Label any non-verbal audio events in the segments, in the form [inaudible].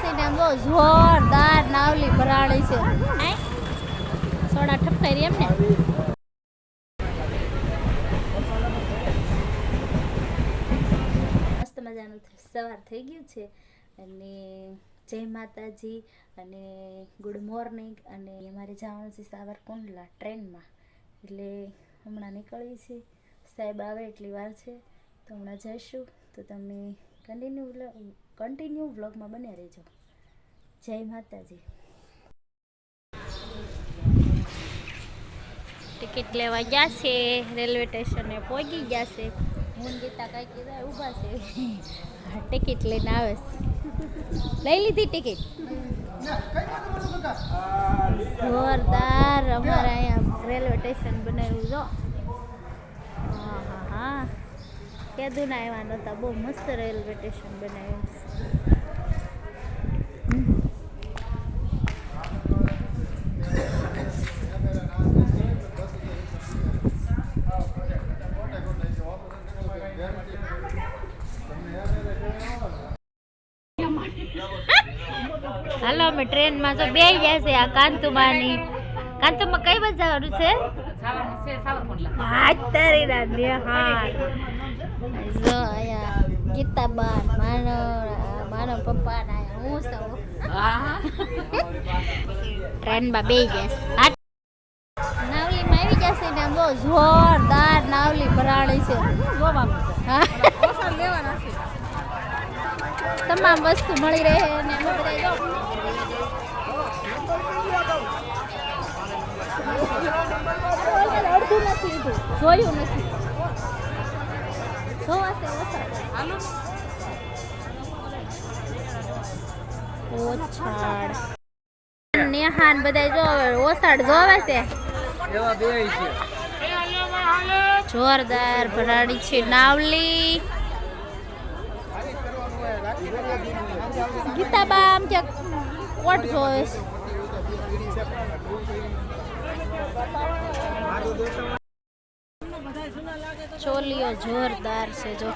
છે ને બહુ જોરદાર નાવલી ભરાણી છે. સોડા ઠપકાઈ રહી એમ ને? મસ્ત મજાનું સવાર થઈ ગયું છે. અને જય માતાજી, અને ગુડ મોર્નિંગ અને મારે જવાનું છે સાવરકુંડલા ટ્રેનમાં. એટલે હમણાં નીકળીએ છીએ. સાહેબ આવે એટલી વાર છે, તો હમણાં જઈશું. તો તમે કન્ટિન્યુ કન્ટિન્યુ વ્લોગમાં બન્યા રહેજો. જય માતાજી. ટિકિટ લેવા ગયા છે રેલવે સ્ટેશને પહોંચી ગયા છે. હું ગીતા કાંઈ કીધા ઊભા છે. હા, ટિકિટ લઈને આવે છે. લઈ લીધી ટિકિટ જોરદાર અમારે અહીંયા રેલવે સ્ટેશન બનાવ્યું જો હા હા હા કીધું ના આવ્યા નહોતા બહુ મસ્ત રેલવે સ્ટેશન બનાવ્યું. હાલો અમે ટ્રેનમાં તો બે ગયા છે આ કાંતુમાની. કાંતુમાં કઈ બજાવાનું છે? હા તારી હા જો અહીંયા ગીતાબાન માનો માનો પપ્પા ને હું સૌ ટ્રેનમાં બે ગયા છે નાવલીમાં આવી જશે ને બહુ જોરદાર નાવલી ભરાણી છે તમામ વસ્તુ મળી રહે ને અમે બધા જો જોયું નથી ઓછાડ નેહાન બધા જોવે ઓસાડ જોવે છે. એવા બે છે. જોરદાર ભરાડી છે નાવલી. ગીતાબા આમ કોટ જોવે છે. ચોલીઓ જોરદાર છે જો.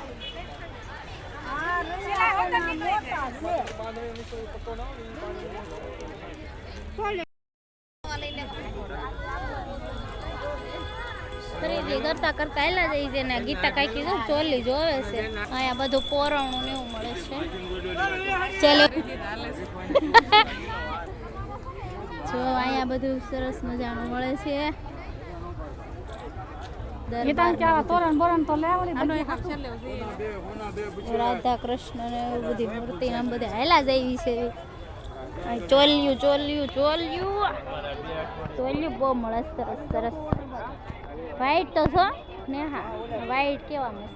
કરતા કરતા એલા જઈ છે ને ગીતા કાંઈ કીધું ચોલી જોવે છે. અહીંયા બધું પોરણું ને એવું મળે છે. જો અહીંયા બધું સરસ મજાનું મળે છે. રાધા કૃષ્ણ ને એવું બધી મૂર્તિ ને આમ બધી હાયલા જ આવી છે. ચોલ્યું ચોલ્યું ચોલ્યું. ચોલ્યું બહુ મળે સરસ સરસ. વાઈટ તો છો ને હા વાઈટ કેવા મસ્ત.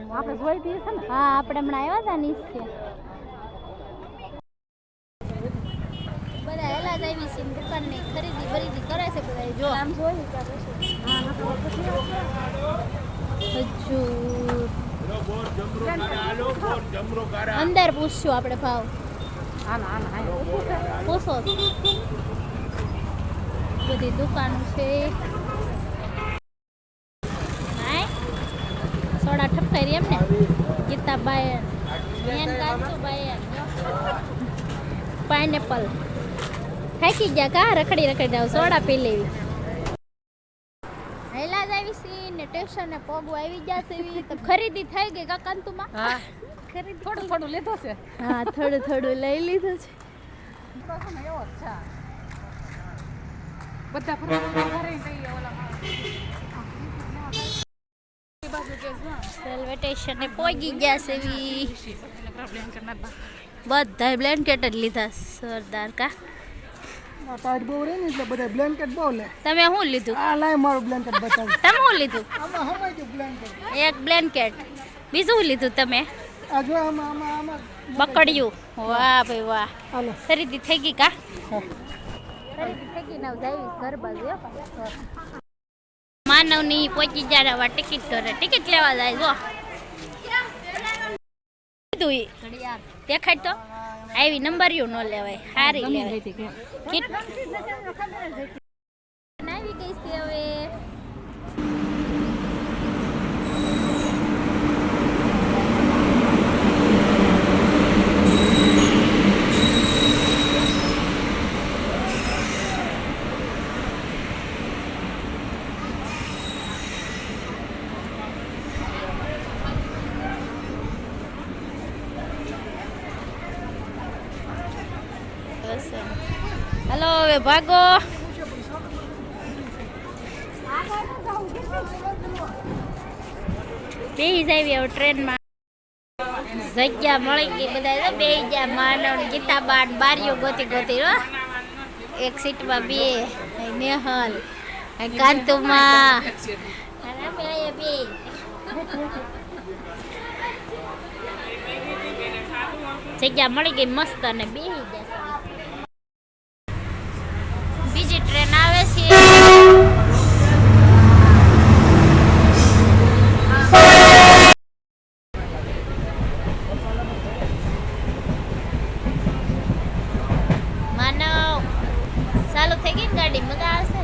મળે. હા આપણે હમણાં આવ્યા હતા નીચે. બધા આવી છે દુકાનની ખરીદી બરીદી કરે છે બધા જો. આમ જોયું હજુ અંદર પૂછશું આપણે ભાવ. પૂછો. બધી દુકાન છે. સોડા ઠપકાઈ રહી એમ ને ગીતા બાયન કાચું બાયન પાઇનેપલ. થાકી ગયા કા રખડી રખડી જાવ સોડા પી લેવી હેલા જ આવી સી ને ટેશન ને પગું આવી ગયા છે તો ખરીદી થઈ ગઈ કાકા કંતુમાં હા ખરીદી થોડું થોડું લીધો છે હા થોડું થોડું લઈ લીધું છે બધા રેલવે સ્ટેશને પહોંચી ગયા છે બધા બ્લેન્કેટ જ લીધા સરદાર કા ટાઈટ બહુ રહે ને એટલે બધા બ્લેન્કેટ બહુ લે. તમે શું લીધું? આ લાય મારું બ્લેન્કેટ બતાવ. તમે શું લીધું? આમાં હમાય ગયું બ્લેન્કેટ એક બ્લેન્કેટ બીજું શું લીધું તમે? આ જો આમાં આમાં આમાં. બકડિયું વાહ ભાઈ વાહ. હાલો. ખરીદી થઈ ગઈ કા. ખરીદી થઈ ગઈ ને જાવી ઘર બાજુ માનવની પહોંચી જાય હવે ટિકિટ કરે ટિકિટ લેવા જાય જો. દેખાય તો? આવી નંબર યુ ન લેવાય સારી લેવાય. આવી ગઈ છે હવે. સ્ટેશન હલો, હવે ભાગો. બે જાય હવે ટ્રેનમાં. જગ્યા મળી ગઈ બધા બે ગયા માનવ ગીતાબા ને બારીઓ ગોતી ગોતી, હો. એક સીટમાં બે નેહલ કાંતુમાં. બે જગ્યા મળી ગઈ મસ્ત અને બે ગયા બીજી ટ્રેન આવે છે માનવ ચાલુ થઈ ગઈ ગાડી. મજા આવશે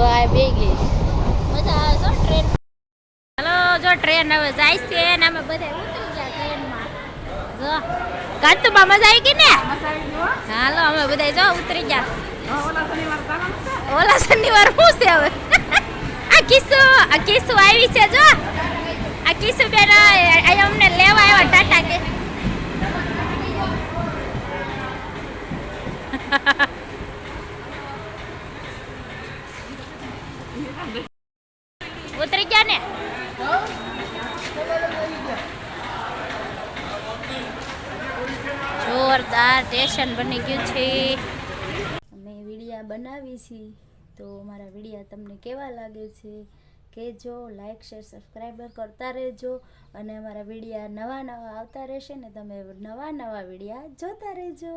આગો આ બે હલો, જો ટ્રેન હવે જાય છે ને અમે બધા ઉતરી ગયા ટ્રેનમાં જો. કાંતુમાં મજા આવી ગઈ ને? હાલો, અમે બધા જો ઉતરી ગયા. ઓલા શનિવાર શું છે હવે? [laughs] આ કિસ્સો આ કિસ્સો આવી છે જો. આ કિસ્સો બેન અમને લેવા આવ્યા ટાટા કે [laughs] ઉતરી ગયા ને જોરદાર સ્ટેશન બની ગયું છે. અમે વિડીયા બનાવી છીએ તો મારા વિડીયા તમને કેવા લાગે છે કહેજો લાઇક શેર સબસ્ક્રાઈબર કરતા રહેજો. અને અમારા વિડીયા નવા નવા આવતા રહેશે ને તમે નવા નવા વિડીયા જોતા રહેજો.